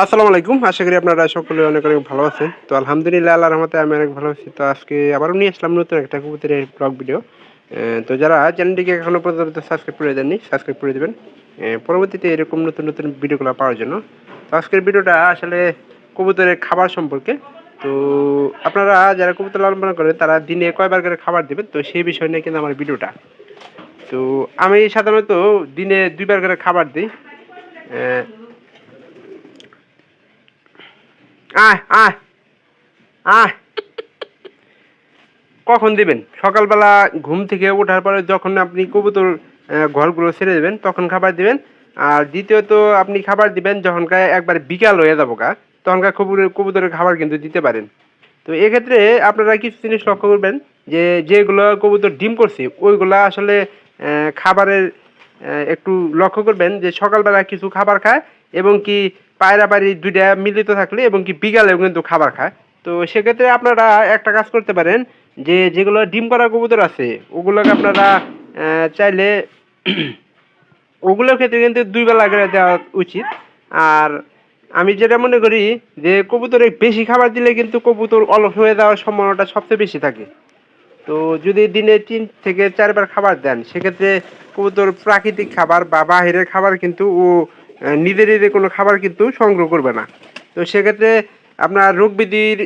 আসসালামু আলাইকুম। আশা করি আপনারা সকলে অনেক অনেক ভালো আছেন। তো আলহামদুলিল্লাহ আল্লাহ রহমতে আমি অনেক ভালো আছি। তো আজকে আবারও নিয়ে আসলাম নতুন একটা কবুতরের ব্লগ ভিডিও তো যারা চ্যানেলটিকে এখনও পর্যন্ত সাবস্ক্রাইব করে দেননি সাবস্ক্রাইব করে দেবেন। পরবর্তীতে এরকম নতুন নতুন ভিডিওগুলো পাওয়ার জন্য। তো আজকের ভিডিওটা আসলে কবুতরের খাবার সম্পর্কে। তো আপনারা যারা কবুতর লালন পালন করেন, তারা দিনে কয়বার করে খাবার দেবেন? তো সেই বিষয় নিয়ে কিন্তু আমার ভিডিওটা তো আমি সাধারণত দিনে দুইবার করে খাবার দিই। আয় আয় আয়। কখন দিবেন? সকালবেলা ঘুম থেকে ওঠার পরে যখন আপনি কবুতর ঘরগুলো ছেড়ে দেবেন তখন খাবার দিবেন। আর দ্বিতীয়ত আপনি খাবার দিবেন যখন একবার বিকাল হয়ে যাব গা তখনকার কবুতরের কবুতরের খাবার কিন্তু দিতে পারেন। তো এক্ষেত্রে আপনারা কিছু জিনিস লক্ষ্য করবেন যে যেগুলো কবুতর ডিম করছে ওইগুলা আসলে খাবারের একটু লক্ষ্য করবেন যে সকালবেলা কিছু খাবার খায় এবং কি পায়রা বাড়ি দুইটা মিলিত থাকলে এবং কি বিকালেও কিন্তু খাবার খায়। তো সেক্ষেত্রে আপনারা একটা কাজ করতে পারেন যে, যেগুলো ডিম করা কবুতর আছে, ওগুলোকে আপনারা চাইলে ওগুলোর ক্ষেত্রে কিন্তু দুই বেলা করে দেওয়া উচিত। আর আমি যেটা মনে করি যে, কবুতরে বেশি খাবার দিলে কিন্তু কবুতর অলস হয়ে যাওয়ার সম্ভাবনাটা সবচেয়ে বেশি থাকে। তো যদি দিনে তিন থেকে চারবার খাবার দেন, সেক্ষেত্রে কবুতর প্রাকৃতিক খাবার বা বাহিরের খাবার কিন্তু ও নিজে নিজে কোনো খাবার কিন্তু সংগ্রহ করবে না। তো সেক্ষেত্রে আপনার রোগ বিধির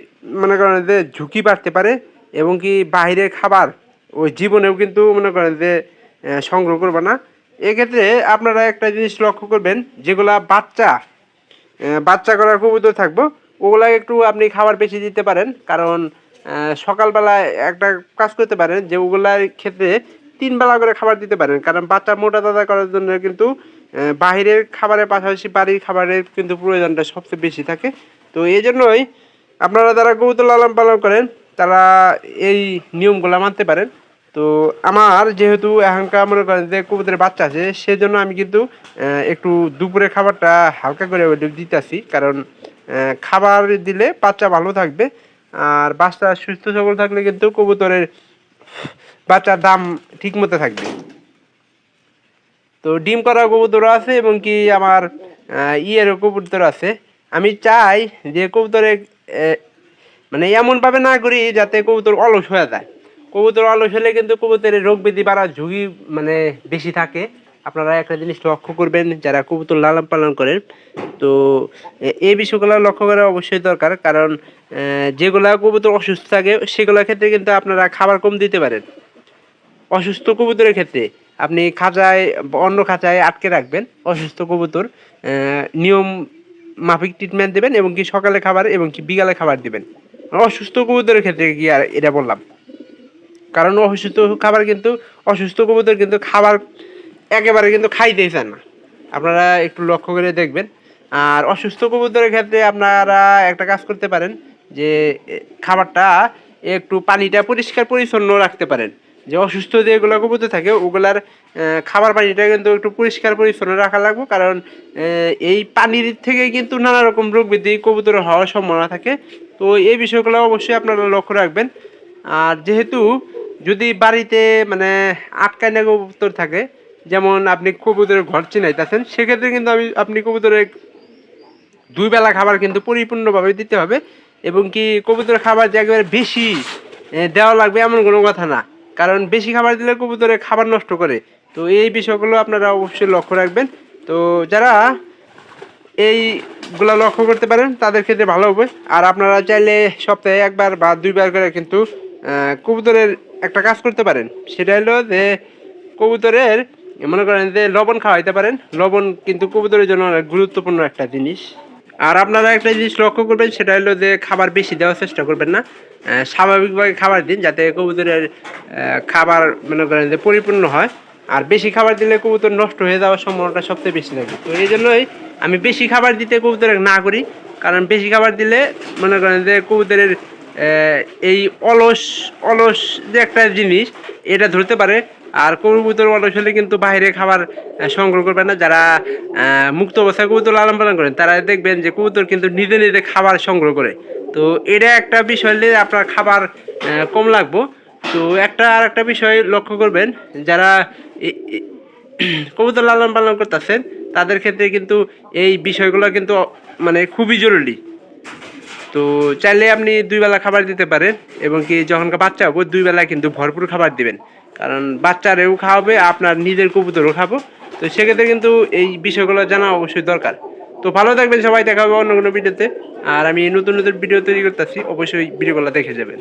মনে করেন যে ঝুঁকি বাড়তে পারে এবং কি বাহিরের খাবার ওই জীবনেও কিন্তু মনে করেন যে সংগ্রহ করবে না। এক্ষেত্রে আপনারা একটা জিনিস লক্ষ্য করবেন যেগুলা বাচ্চা বাচ্চা করার কবুতর থাকব ওগুলা একটু আপনি খাবার বেশি দিতে পারেন। কারণ আহ, সকালবেলায় একটা কাজ করতে পারেন যে ওগুলার ক্ষেত্রে তিন বেলা করে খাবার দিতে পারেন। কারণ বাচ্চা মোটা তাজা করার জন্য কিন্তু বাহিরের খাবারের পাশাপাশি বাড়ির খাবারের কিন্তু প্রয়োজনটা সবচেয়ে বেশি থাকে। তো এই জন্যই আপনারা যারা কবুতর লালন পালন করেন, তারা এই নিয়মগুলো মানতে পারেন। তো আমার যেহেতু এখনকার মনে করেন যে কবুতরের বাচ্চা আছে, সেজন্য আমি কিন্তু একটু দুপুরে খাবারটা হালকা করে দিতেছি। কারণ খাবার দিলে বাচ্চা ভালো থাকবে, আর বাচ্চা সুস্থ সবল থাকলে কিন্তু কবুতরের বাচ্চার দাম ঠিক মতো থাকবে। তো ডিম করা কবুতর আছে এবং কি আমার আহ, ইয়েরও কবুতর আছে। আমি চাই যে কবুতরে মানে এমনভাবে না করি যাতে কবুতর অলস হয়ে যায়। কবুতর অলস হলে কিন্তু কবুতরের রোগ ব্যাধি বাড়ার ঝুঁকি মানে বেশি থাকে। আপনারা একটা জিনিস লক্ষ্য করবেন যারা কবুতর লালন পালন করেন তো এই বিষয়গুলো লক্ষ্য করা অবশ্যই দরকার। কারণ যেগুলা কবুতর অসুস্থ থাকে সেগুলোর ক্ষেত্রে কিন্তু আপনারা খাবার কম দিতে পারেন। অসুস্থ কবুতরের ক্ষেত্রে। আপনি খাঁচায়, অন্য খাঁচায় আটকে রাখবেন, অসুস্থ কবুতর নিয়ম মাফিক ট্রিটমেন্ট দেবেন এবং কি সকালে খাবার এবং কি বিকালে খাবার দেবেন। অসুস্থ কবুতরের ক্ষেত্রে কি আর এটা বললাম। কারণ অসুস্থ খাবার কিন্তু, অসুস্থ কবুতর কিন্তু খাবার একেবারে কিন্তু খাইতেই চান না। আপনারা একটু লক্ষ্য করে দেখবেন। আর অসুস্থ কবুতরের ক্ষেত্রে আপনারা একটা কাজ করতে পারেন যে খাবারটা একটু পানিটা পরিষ্কার পরিচ্ছন্ন রাখতে পারেন। যে অসুস্থ যেগুলো কবুতর থাকে, ওগুলার খাবার পানিটা কিন্তু একটু পরিষ্কার পরিচ্ছন্ন রাখা লাগবে। কারণ এই পানির থেকে কিন্তু নানা রকম রোগ বৃদ্ধি কবুতর হওয়ার সম্ভাবনা থাকে। তো এই বিষয়গুলো অবশ্যই আপনারা লক্ষ্য রাখবেন। আর যেহেতু যদি বাড়িতে মানে আটকায় না কবুতর থাকে, যেমন আপনি কবুতরের ঘর চিনাইতেছেন, সেক্ষেত্রে কিন্তু আমি, আপনি কবুতরের দুই বেলা খাবার কিন্তু পরিপূর্ণভাবে দিতে হবে। এবং কি কবুতরের খাবার যে একেবারে বেশি দেওয়া লাগবে এমন কোনো কথা না। কারণ বেশি খাবার দিলে কবুতরে খাবার নষ্ট করে। তো এই বিষয়গুলো আপনারা অবশ্যই লক্ষ্য রাখবেন। তো যারা এইগুলো লক্ষ্য করতে পারেন, তাদের ক্ষেত্রে ভালো হবে। আর আপনারা চাইলে সপ্তাহে একবার বা দুইবার করে কিন্তু কবুতরের একটা কাজ করতে পারেন। সেটা হলো যে, কবুতরের, মনে করেন যে লবণ খাওয়াইতে পারেন। লবণ কিন্তু কবুতরের জন্য অনেক গুরুত্বপূর্ণ একটা জিনিস। আর আপনারা একটা জিনিস লক্ষ্য করবেন, সেটা হলো যে খাবার বেশি দেওয়ার চেষ্টা করবেন না। স্বাভাবিকভাবে খাবার দিন যাতে কবুতরের খাবার মনে করেন যে পরিপূর্ণ হয়। আর বেশি খাবার দিলে কবুতর নষ্ট হয়ে যাওয়ার সম্ভাবনাটা সবচেয়ে বেশি থাকে। তো এই জন্যই আমি বেশি খাবার দিতে কবুতরের না করি। কারণ বেশি খাবার দিলে মনে করেন যে কবুতরের এই অলস অলস যে একটা জিনিস, এটা ধরতে পারে। আর কবুতর অলস হলে কিন্তু বাইরে খাবার সংগ্রহ করবে না। যারা মুক্ত অবস্থায় কবুতর লালন পালন করেন তারা দেখবেন যে কবুতর কিন্তু নিজে নিজে খাবার সংগ্রহ করে। তো এটা একটা বিষয় হলে আপনার খাবার কম লাগবো। তো একটা আর একটা বিষয় লক্ষ্য করবেন, যারা কবুতর লালন পালন করতেছেন, তাদের ক্ষেত্রে কিন্তু এই বিষয়গুলো কিন্তু মানে খুবই জরুরি। তো চাইলে আপনি দুই বেলা খাবার দিতে পারেন, এবং কি যখন বাচ্চা হবে, দুই বেলা কিন্তু ভরপুর খাবার দিবেন। কারণ বাচ্চারেও খাওয়াবে, আপনার নিজের কবুতরও খাব। তো সেক্ষেত্রে কিন্তু এই বিষয়গুলো জানা অবশ্যই দরকার। তো ভালো থাকবেন সবাই, দেখা হবে অন্য কোনো ভিডিওতে। আর আমি নতুন নতুন ভিডিও তৈরি করতেছি, অবশ্যই ভিডিওগুলো দেখে যাবেন।